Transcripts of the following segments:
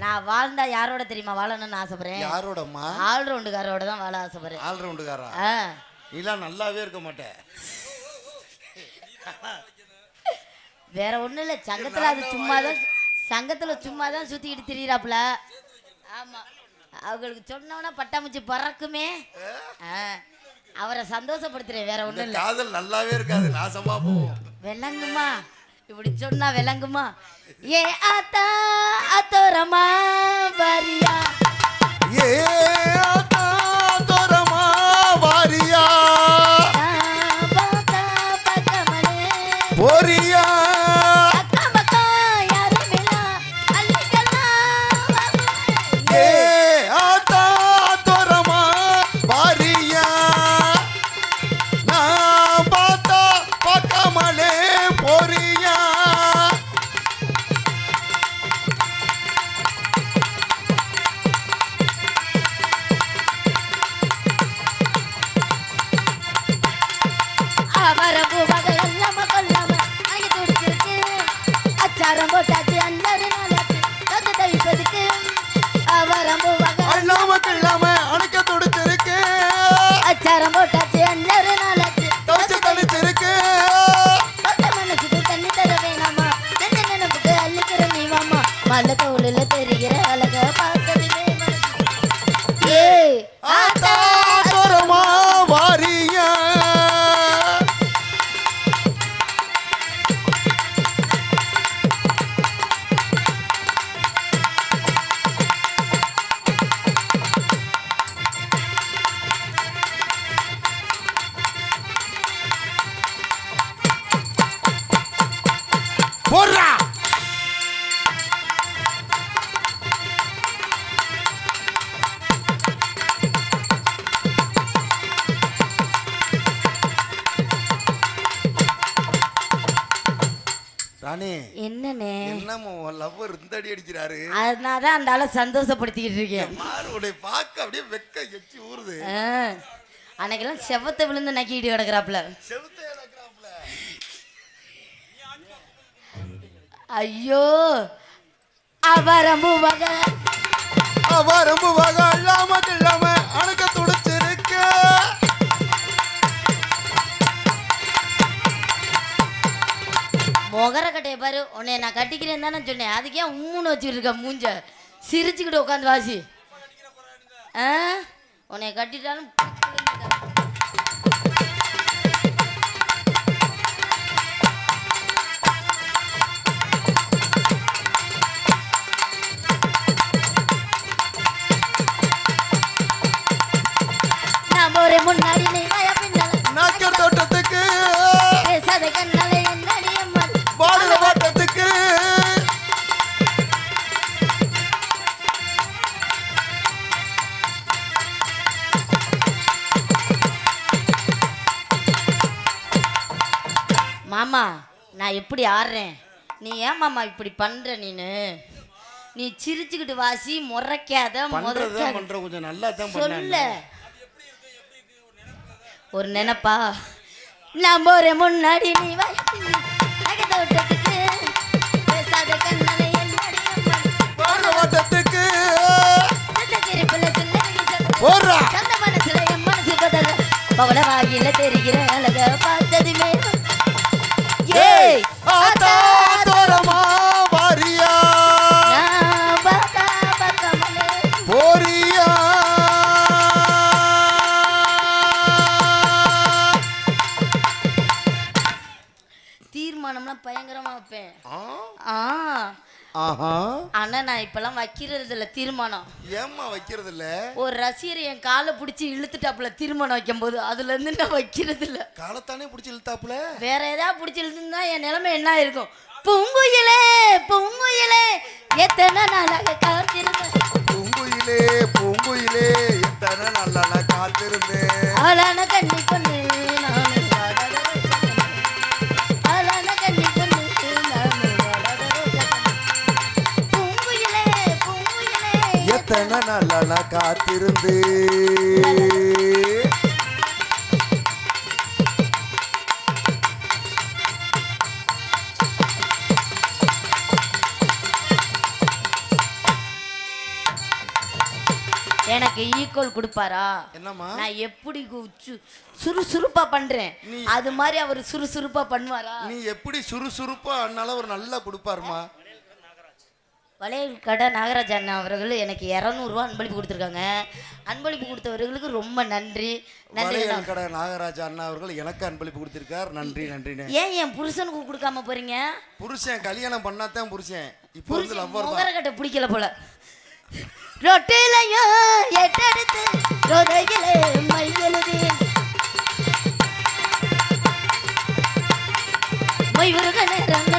நான் வாழ்ந்தா யாரோட தெரியுமா வாழணும்னு ஆசைப்படுறேன்? யாரோடம்மா? ஆல்ரவுண்டுக்காரோட தான் வாழ ஆசைப்படுறேன். ஆல்ரவுண்டுக்காரா ஆ. நீலாம் நல்லாவே இருக்க மாட்டேன் வேற ஒண்ணும் இல்ல சங்கத்துல அது சும்மா தான் சங்கத்துல சும்மா தான் சுத்திக்கிட்டு திரியறாப்புல ஆமா. அவங்களுக்கு சொன்னோன்னா பட்டாம்பூச்சி பறக்குமே. அவரை சந்தோஷப்படுத்துறேன் வேற ஒண்ணும் இல்ல. காதல் நல்லாவே இருக்காது நாசமா போகும். விளங்குமா? இப்படி சொன்னா விளங்குமா? ஏ ஆத்தா அத்தோரமா வரியா. ஏ ஆத்தா தோரமா வாரியா. நான் பார்த்தா பக்கமலே அச்சாரம் போட்டாச்சு ராணி என்னண்ணே? என்னமோ லவ்வர் இந்த அடி அடிக்கிறாரு. அதனால தான் அந்த ஆளை சந்தோஷப்படுத்திக்கிட்டு இருக்கேன். மாறுடைய பார்க்க அப்படியே வெக்க எச்சி ஊறுது. அன்னைக்கெல்லாம் செவத்தை விழுந்து நக்கிட்டு கிடக்குறாப்புல. செவுத்தே இழக்கிறாப்புல. ஐயோ அவரம்பு வகை. அவ ரொம்ப வகை இல்லாம இல்லாம உகர கட்டைய பாரு. உன்னை நான் கட்டிக்கிறேன் தானே சொன்னேன். அதுக்கே உம்முன்னு வச்சுக்கிட்டு இருக்க மூஞ்ச. சிரிச்சுக்கிட்டு உட்காந்து வாசி. ஆ? உன்னை கட்டிட்டாலும் மாமா நான் எப்படி ஆடுறேன். நீ ஏன் மாமா இப்படி பண்ற நீனு? நீ சிரிச்சுக்கிட்டு வாசி முறைக்காத கொஞ்சம் நல்லா தான் சொல்ல. ஒரு நினைப்பா. நான் போறேன் முன்னாடி நீ அம்மா பாடுற சொந்த மனசுல என் மனசு பதற பவள வாயில தெரிகிற அழக பார்த்ததுமே. போரியா தீர்மானம்லாம் பயங்கரமா வைப்பேன். ஆ? ஆ. ஆஹா. ஆனா நான் இப்பெல்லாம் வைக்கிறது இல்ல தீர்மானம். ஏம்மா வைக்கிறது இல்ல ஒரு ரசிகர் என் காலை பிடிச்சி இழுத்துட்டாப்புல தீர்மானம் வைக்கும் போது அதுல இருந்து நான் வைக்கிறது இல்ல காலத்தானே பிடிச்சி இழுத்தாப்புல? வேற ஏதாவது பிடிச்சி இழுத்துருந்தா என் நிலைமை என்ன இருக்கும் பூங்குயிலே பூங்குயிலே எத்தனை நாளாக காத்திருந்தேன் பூங்குயிலே பூங்குயிலே எத்தனை நல்லா நான் காத்திருந்தேன் ஆளான கண்ணி பொண்ணு நானு வாடாத ரோஜா எனக்கு ஈக்குவல் கொடுப்பாரா? என்னம்மா? நான் எப்படி சுறுசுறுப்பா பண்றேன். அது மாதிரி அவர் சுறுசுறுப்பா பண்ணுவாரா? நீ எப்படி சுறுசுறுப்பா அண்ணால ஒரு நல்லா கொடுப்பாருமா? வளையல் கடை நாகராஜ் அண்ணா அவர்கள் எனக்கு இரநூறுவா அன்பளிப்பு கொடுத்துருக்காங்க. அன்பளிப்பு கொடுத்தவர்களுக்கு ரொம்ப நன்றி. நன்றி. கடை நாகராஜா அண்ணா அவர்கள் எனக்கு அன்பளிப்பு கொடுத்திருக்கார். நன்றி நன்றிண்ணே. ஏன் என் புருஷனுக்கு கொடுக்காம போறீங்க? புருஷன் கல்யாணம் பண்ணாதான் புருஷன். இப்போ புருஷன் முகரக்கட்டை பிடிக்கல போல. ரொட்டிலையும் எட்டெடுத்து ரொதையிலே மையெழுதி மையுருக நேரங்கள்லாம்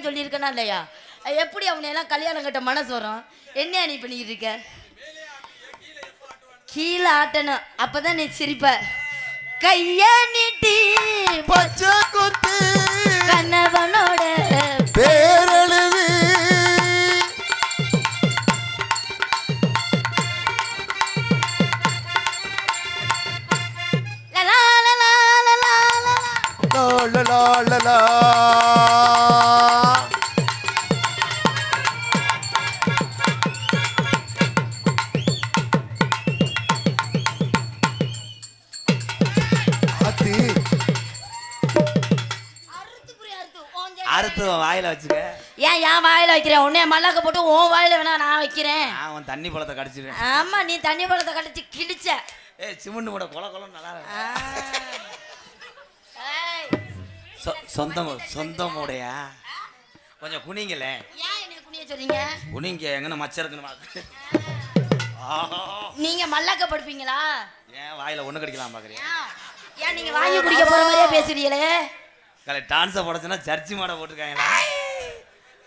இல்லைன்னு சொல்லியிருக்கனா இல்லையா? எப்படி அவனை எல்லாம் கல்யாணம் கட்ட மனசு வரும்? என்ன நீ பண்ணிக்கிட்டு இருக்க? கீழே ஆட்டணும். அப்பதான் நீ சிரிப்ப. கைய நீட்டி பச்சை குத்து. வாயில வச்சுக்க. ஏன் என் வாயில வைக்கிறேன் உன்னைய மல்லாக்க போட்டு உன் வாயில வேணா நான் வைக்கிறேன். நான் உன் தண்ணி பழத்தை கடிச்சிடுவேன் ஆமா நீ தண்ணி பழத்தை கடிச்சு கிழிச்ச. ஏய் சிமெண்ட் கூட கொல கொலம் நல்லா இருக்கு. சொந்தம் சொந்தம் உடையா. கொஞ்சம் ஏன் சொல்றீங்க? குனிங்க எங்கன மச்சம் இருக்குன்னு நீங்க மல்லாக்க படுப்பீங்களா? ஏன் வாயில ஒண்ணு கடிக்கலாம் பாக்குறீங்க ஏன்? ஏன் நீங்க வாங்கி குடிக்க போற மாதிரியே பேசுறீங்களே? கலை டான்ஸை போடச்சுன்னா சர்ச்சி மாடை போட்டிருக்காங்களா?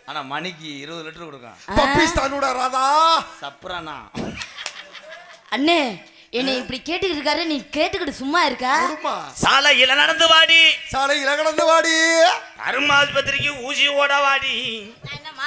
ஆனா மணிக்கு இருபது லிட்டர் கொடுக்கும் பப்பிஸ்தானோட ராதா. சப்ரானா. அண்ணே என்னை இப்படி கேட்டுக்கிட்டு இருக்காரு நீ கேட்டுக்கிட்டு சும்மா இருக்கா. சாலையில நடந்து வாடி. சாலையில கடந்து வாடி. அருமாஸ்பத்திரிக்கு ஊசி ஓட வாடி.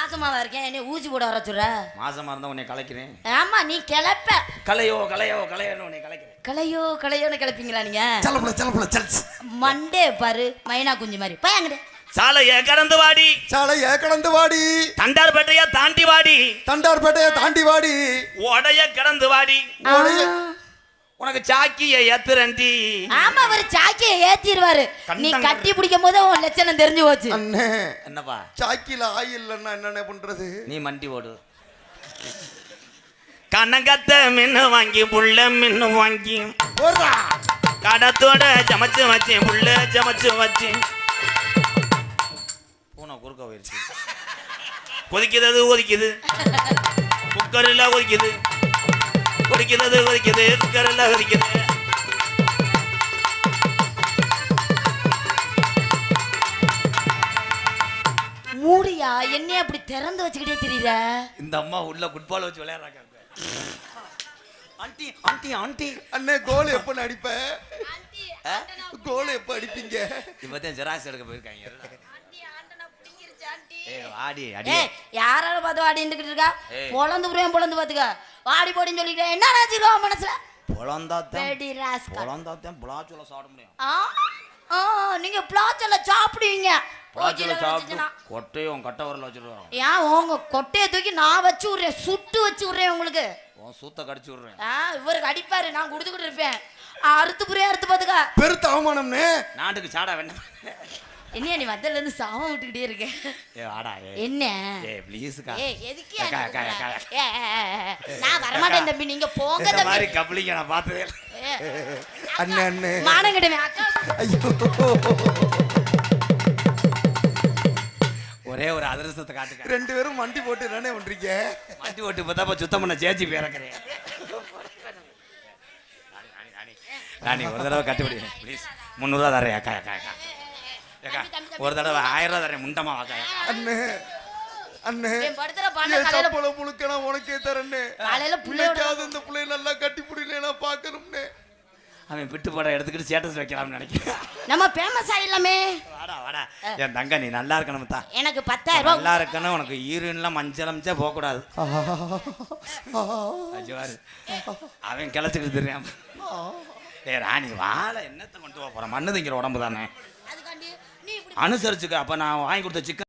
மாசமாவா இருக்கேன்? என்னை ஊசி போட வர சொல்ற? மாசமா இருந்தா உன்னை கலைக்கிறேன். ஆமா நீ கிளப்ப. கலையோ கலையோ கலையோன்னு உன்னை கலைக்கிறேன். கலையோ கலையோன்னு கிளப்பீங்களா நீங்க? செல்லப்புல செல்லப்புல செல்ஸ் மண்டே பாரு மைனா குஞ்சு மாதிரி. பையங்கடு சாலைய கடந்து வாடி. சாலைய கடந்து வாடி. தண்டார்பேட்டைய தாண்டி வாடி. தண்டார்பேட்டையை தாண்டி வாடி. உடைய கடந்து வாடி. உடைய- உனக்கு சாக்கிய ஏத்துறண்டி ஆமா அவர் சாக்கிய ஏத்திடுவாரு. நீ கட்டி பிடிக்கும் போது உன் லட்சணம் தெரிஞ்சு போச்சு. அண்ணே என்னப்பா? சாக்கில ஆயில் இல்லைன்னா என்னென்ன பண்றது? நீ மண்டி ஓடு. கண்ணங்கத்த மின்னு வாங்கி புள்ள மின்னு வாங்கி. கடத்தோட சமைச்சு வச்சேன் புள்ள சமைச்சு வச்சேன் பூனை குறுக்க போயிருச்சு. கொதிக்கிறது கொதிக்குது. குக்கரில் கொதிக்குது. கொதிக்கிறது கொதிக்குது குக்கரில் கொதிக்குது மூடியா? என்னைய அப்படி திறந்து வச்சுக்கிட்டே தெரியுற? இந்த அம்மா உள்ள ஃபுட்பால் வச்சு விளையாடுறாங்க ஆண்டி ஆண்டி ஆண்டி. அண்ணே கோல் எப்ப அடிப்ப கோல் எப்ப அடிப்பீங்க? இப்பதான் ஜெராக்ஸ் எடுக்க போயிருக்காங்க ஏய் வாடி அடி. ஏய் யாரால பார்த்து வாடிட்டு இருக்கா. பொழந்து புரியும் பொழந்து பாத்துக்க வாடி போடின்னு சொல்லிட்டு என்ன நினைச்சிருக்கா மனசுல? பொழந்தாத்தான் புலாச்சுல சாப்பிட முடியும். ஆ ஆ நீங்க பிளாச்சல சாப்பிடுவீங்க. புலாச்சுல வச்சுச்சுன்னா. கொட்டையும் கட்டை வரல வச்சிருவாங்க ஏன் உங்க கொட்டையை தூக்கி நான் வச்சு விடுறேன் சுட்டு வச்சு விடுறேன் உங்களுக்கு. உன் சூத்த கடிச்சு விடுறேன். ஆ இவருக்கு அடிப்பாரு நான் கொடுத்துக்கிட்டு இருப்பேன். அறுத்து புரியா அறுத்து பாத்துக்க பெருத்த அவமானம்னே? நாட்டுக்கு சாடா வேண்டாம். என்னையா நீ வந்ததுல இருந்து சாவம் விட்டுக்கிட்டே இருக்க? ஏ வாடா ஏ. என்ன? ஏ ப்ளீஸ்க்கா ஏய் எதுக்கு அக்கா, எனக்கு அக்கா, கூப்பிடுற? அக்கா. ஏய், ஏய், ஏய், ஏய், நான் வரமாட்டேன் தம்பி. நீங்க போங்க தம்பி. மாதிரி கப்ளிங்க நான் பார்த்ததே அண்ணே அண்ணே. மானம் கட்டுவேன் அக்கா. ஐயோ. ஒரே ஒரு அதிரசத்தை காட்டுக்க. ரெண்டு பேரும் மண்டி போட்டு என்னண்ணே பண்றீங்க? வண்டி ஓட்டு பார்த்தா சுத்தம் பண்ண சேச்சி பிறக்கிறேன் ராணி ஒரு தடவை கட்டுப்படி. ப்ளீஸ் முந்நூறுவா தரேன் அக்கா அக்கா அக்கா. அக்கா ஒரு தடவை ஆயிரம் ரூபா தரேன் முண்டமா வாக்கா அண்ணே அண்ணே. சப்பள முழுக்க நான் உனக்கே தரேன்னே. பிள்ளைக்காவது இந்த பிள்ளைய நல்லா கட்டி பிடிக்கல நான் பார்க்கணும்னே. அவன் பிட்டு படம் எடுத்துக்கிட்டு ஸ்டேட்டஸ் வைக்கலாம்னு நினைக்கிறேன். நம்ம ஃபேமஸ் ஆயிடலாமே வாடா வாடா. என் தங்க நீ நல்லா இருக்கணும் தான் எனக்கு பத்தாயிரம் ரூபாய் நல்லா இருக்கணும் உனக்கு ஈரன்லாம் மஞ்சள் அமிச்சா போகக்கூடாது. அவன் கிளச்சிக்கிட்டு தெரியாம ஏ ராணி வாழை என்னத்தை கொண்டு போக போறேன்? மண்ணு திங்கிற உடம்பு தானே. அனுசரிச்சுக்க. அப்போ நான் வாங்கி கொடுத்த சிக்கன்